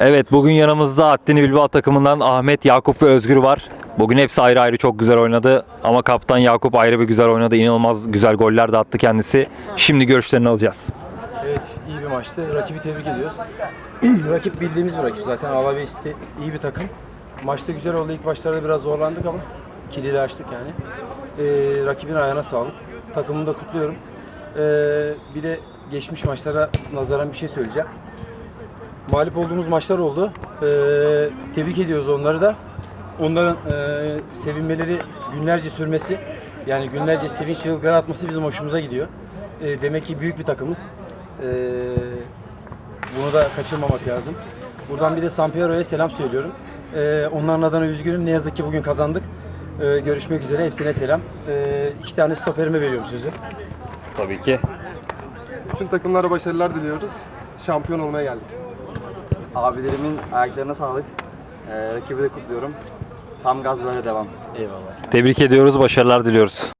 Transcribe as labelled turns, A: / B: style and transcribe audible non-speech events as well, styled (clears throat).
A: Evet bugün yanımızda Attini Bilbao takımından Ahmet, Yakup ve Özgür var. Bugün hepsi ayrı ayrı çok güzel oynadı. Ama kaptan Yakup ayrı bir güzel oynadı. İnanılmaz güzel goller de attı kendisi. Şimdi görüşlerini alacağız.
B: Evet, iyi bir maçtı. Rakibi tebrik ediyoruz. (clears throat) rakip bildiğimiz bir rakip zaten. Alavesti iyi bir takım. Maçta güzel oldu. İlk başlarda biraz zorlandık ama kilidi açtık yani. Ee, rakibin ayağına sağlık. Takımımı da kutluyorum. Ee, bir de geçmiş maçlara nazaran bir şey söyleyeceğim. Mağlup olduğumuz maçlar oldu. Ee, tebrik ediyoruz onları da. Onların e, sevinmeleri günlerce sürmesi, yani günlerce sevinç çığlıkları atması bizim hoşumuza gidiyor. Ee, demek ki büyük bir takımız. Ee, bunu da kaçırmamak lazım. Buradan bir de Sampiero'ya selam söylüyorum. Ee, onların adına üzgünüm. Ne yazık ki bugün kazandık. Ee, görüşmek üzere. Hepsine selam. Ee, iki tane stoperime veriyorum sözü.
A: Tabii ki.
C: Bütün takımlara başarılar diliyoruz. Şampiyon olmaya geldik.
D: Abilerimin ayaklarına sağlık. Ee, rakibi de kutluyorum. Tam gaz böyle devam.
B: Eyvallah.
A: Tebrik ediyoruz, başarılar diliyoruz.